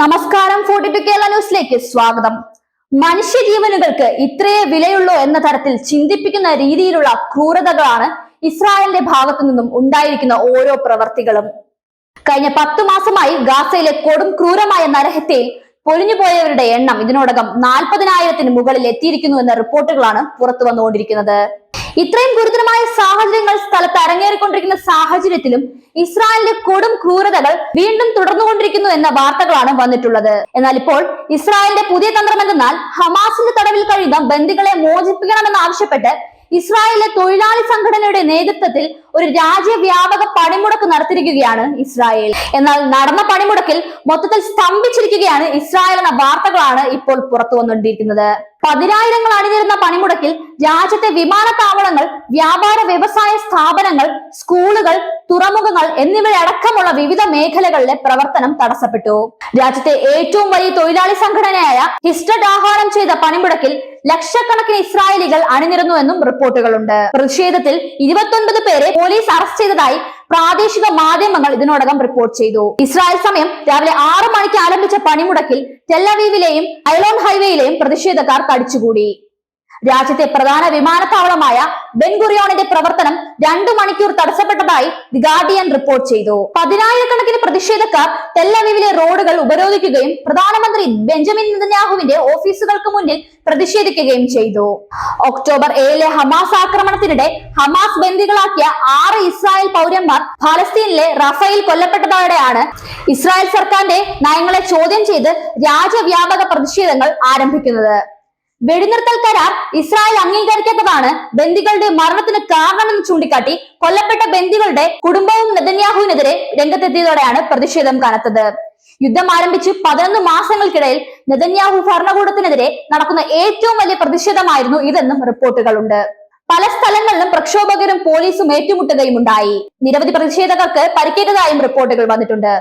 നമസ്കാരം forty to Kerala ന്യൂസിലേക്ക് സ്വാഗതം. മനുഷ്യജീവനുകൾക്ക് ഇത്രയേ വിലയുള്ളൂ എന്ന തരത്തിൽ ചിന്തിപ്പിക്കുന്ന രീതിയിലുള്ള ക്രൂരതകളാണ് ഇസ്രായേലിന്റെ ഭാഗത്തു നിന്നും ഉണ്ടായിരിക്കുന്ന ഓരോ പ്രവർത്തികളും. കഴിഞ്ഞ പത്തു മാസമായി ഗാസയിലെ കൊടും ക്രൂരമായ നരഹത്യയിൽ പൊലിഞ്ഞുപോയവരുടെ എണ്ണം ഇതിനോടകം നാൽപ്പതിനായിരത്തിന് മുകളിൽ എത്തിയിരിക്കുന്നു എന്ന റിപ്പോർട്ടുകളാണ് പുറത്തു വന്നുകൊണ്ടിരിക്കുന്നത്. ഇത്രയും ഗുരുതരമായ സാഹചര്യങ്ങൾ സ്ഥലത്ത് അരങ്ങേറിക്കൊണ്ടിരിക്കുന്ന സാഹചര്യത്തിലും ഇസ്രായേലിന്റെ കൊടും ക്രൂരതകൾ വീണ്ടും തുടർന്നുകൊണ്ടിരിക്കുന്നു എന്ന വാർത്തകളാണ് വന്നിട്ടുള്ളത്. എന്നാൽ ഇപ്പോൾ ഇസ്രായേലിന്റെ പുതിയ തന്ത്രം എന്തെന്നാൽ ഹമാസിന്റെ തടവിൽ കഴിയുന്ന ബന്ദികളെ മോചിപ്പിക്കണമെന്ന് ആവശ്യപ്പെട്ട് ഇസ്രായേലിലെ തൊഴിലാളി സംഘടനയുടെ നേതൃത്വത്തിൽ ഒരു രാജ്യവ്യാപക പണിമുടക്ക് നടത്തിയിരിക്കുകയാണ് ഇസ്രായേൽ. എന്നാൽ നടന്ന പണിമുടക്കിൽ മൊത്തത്തിൽ സ്തംഭിച്ചിരിക്കുകയാണ് ഇസ്രായേൽ എന്ന വാർത്തകളാണ് ഇപ്പോൾ പുറത്തു വന്നുകൊണ്ടിരിക്കുന്നത്. പതിനായിരങ്ങൾ അണിനിരുന്ന പണിമുടക്കിൽ രാജ്യത്തെ വിമാനത്താവളങ്ങൾ വ്യാപാര വ്യവസായ സ്ഥാപനങ്ങൾ സ്കൂളുകൾ തുറമുഖങ്ങൾ എന്നിവയടക്കമുള്ള വിവിധ മേഖലകളിലെ പ്രവർത്തനം തടസ്സപ്പെട്ടു. രാജ്യത്തെ ഏറ്റവും വലിയ തൊഴിലാളി സംഘടനയായ ഹിസ്റ്റഡ് ആഹ്വാനം ചെയ്ത പണിമുടക്കിൽ ലക്ഷക്കണക്കിന് ഇസ്രായേലികൾ അണിനിരുന്നുവെന്നും റിപ്പോർട്ടുകളുണ്ട്. പ്രതിഷേധത്തിൽ ഇരുപത്തൊൻപത് പേരെ പോലീസ് അറസ്റ്റ് ചെയ്തതായി പ്രാദേശിക മാധ്യമങ്ങൾ ഇതിനോടകം റിപ്പോർട്ട് ചെയ്തു. ഇസ്രായേൽ സമയം രാവിലെ ആറു മണിക്ക് ആരംഭിച്ച പണിമുടക്കിൽ ടെല്ലവീവിലെയും ഐലോൺ ഹൈവേയിലെയും പ്രതിഷേധക്കാർ തടിച്ചുകൂടി. രാജ്യത്തെ പ്രധാന വിമാനത്താവളമായ ബെൻഗുറിയോണിന്റെ പ്രവർത്തനം രണ്ടു മണിക്കൂർ തടസ്സപ്പെട്ടതായി ദി ഗാർഡിയൻ റിപ്പോർട്ട് ചെയ്തു. പതിനായിരക്കണക്കിന് പ്രതിഷേധക്കാർ തെല്ലവീവിലെ റോഡുകൾ ഉപരോധിക്കുകയും പ്രധാനമന്ത്രി ബെഞ്ചമിൻ നെതന്യാഹുവിന്റെ ഓഫീസുകൾക്ക് മുന്നിൽ പ്രതിഷേധിക്കുകയും ചെയ്തു. ഒക്ടോബർ ഏഴിലെ ഹമാസ് ആക്രമണത്തിനിടെ ഹമാസ് ബന്ദികളാക്കിയ ആറ് ഇസ്രായേൽ പൗരന്മാർ ഫലസ്തീനിലെ റഫയിൽ കൊല്ലപ്പെട്ടതോടെയാണ് ഇസ്രായേൽ സർക്കാരിന്റെ നയങ്ങളെ ചോദ്യം ചെയ്ത് രാജ്യവ്യാപക പ്രതിഷേധങ്ങൾ ആരംഭിക്കുന്നത്. വെടിനിർത്തൽ കരാർ ഇസ്രായേൽ അംഗീകരിക്കാത്തതാണ്. ബന്ദികളുടെ മരണത്തിന് കാരണമെന്ന് ചൂണ്ടിക്കാട്ടി കൊല്ലപ്പെട്ട ബന്ദികളുടെ കുടുംബവും നെതന്യാഹുവിനെതിരെ രംഗത്തെത്തിയതോടെയാണ് പ്രതിഷേധം കനത്തത്. യുദ്ധം ആരംഭിച്ച് പതിനൊന്ന് മാസങ്ങൾക്കിടയിൽ നെതന്യാഹു ഭരണകൂടത്തിനെതിരെ നടക്കുന്ന ഏറ്റവും വലിയ പ്രതിഷേധമായിരുന്നു ഇതെന്നും റിപ്പോർട്ടുകളുണ്ട്. പല സ്ഥലങ്ങളിലും പ്രക്ഷോഭകരും പോലീസും ഏറ്റുമുട്ടുകയും ഉണ്ടായി. നിരവധി പ്രതിഷേധകർക്ക് പരിക്കേറ്റതായും റിപ്പോർട്ടുകൾ വന്നിട്ടുണ്ട്.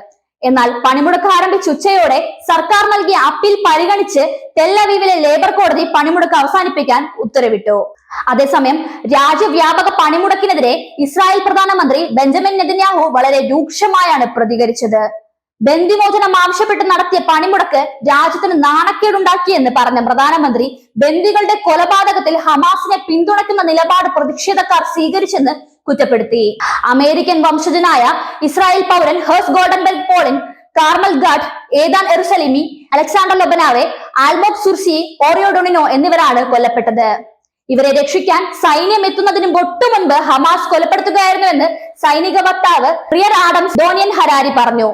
എന്നാൽ പണിമുടക്ക് ആരംഭിച്ച ഉച്ചയോടെ സർക്കാർ നൽകിയ അപ്പീൽ പരിഗണിച്ച് തെല്ലവീവിലെ ലേബർ കോടതി പണിമുടക്ക് അവസാനിപ്പിക്കാൻ ഉത്തരവിട്ടു. അതേസമയം രാജ്യവ്യാപക പണിമുടക്കിനെതിരെ ഇസ്രായേൽ പ്രധാനമന്ത്രി ബെഞ്ചമിൻ നെതന്യാഹു വളരെ രൂക്ഷമായാണ് പ്രതികരിച്ചത്. ബന്ദിമോചനം ആവശ്യപ്പെട്ട് നടത്തിയ പണിമുടക്ക് രാജ്യത്തിന് നാണക്കേടുണ്ടാക്കിയെന്ന് പറഞ്ഞ പ്രധാനമന്ത്രി ബന്ദികളുടെ കൊലപാതകത്തിൽ ഹമാസിനെ പിന്തുണയ്ക്കുന്ന നിലപാട് പ്രതിഷേധക്കാർ സ്വീകരിച്ചെന്ന് കുറ്റപ്പെടുത്തി. അമേരിക്കൻ വംശജനായ ഇസ്രായേൽ പൗരൻ Hersh Goldberg Polin Carmel Gat Eden Yerushalmi Alexander Lobanov Almog Sarusi Ori Danino എന്നിവരാണ് കൊല്ലപ്പെട്ടത്. ഇവരെ രക്ഷിക്കാൻ സൈന്യം എത്തുന്നതിന് ഒട്ടു മുൻപ് ഹമാസ് കൊലപ്പെടുത്തുകയായിരുന്നുവെന്ന് സൈനിക വക്താവ് പ്രിയർ ആഡംസ് ഡോനിയൻ ഹരാരി പറഞ്ഞു.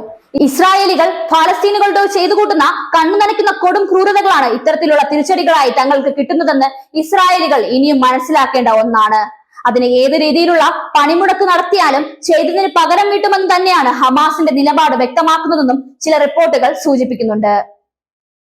ഇസ്രായേലികൾ ഫലസ്തീനുകളുടെ ചെയ്തു കൂട്ടുന്ന കണ്ണു നനയ്ക്കുന്ന കൊടും ക്രൂരതകളാണ് ഇത്തരത്തിലുള്ള തിരിച്ചടികളായി തങ്ങൾക്ക് കിട്ടുന്നതെന്ന് ഇസ്രായേലികൾ ഇനിയും മനസ്സിലാക്കേണ്ട ഒന്നാണ്. അതിന് ഏത് രീതിയിലുള്ള പണിമുടക്ക് നടത്തിയാലും ചെയ്തതിന് പകരം വീട്ടുമെന്ന് തന്നെയാണ് ഹമാസിന്റെ നിലപാട് വ്യക്തമാക്കുന്നതെന്നും ചില റിപ്പോർട്ടുകൾ സൂചിപ്പിക്കുന്നുണ്ട്.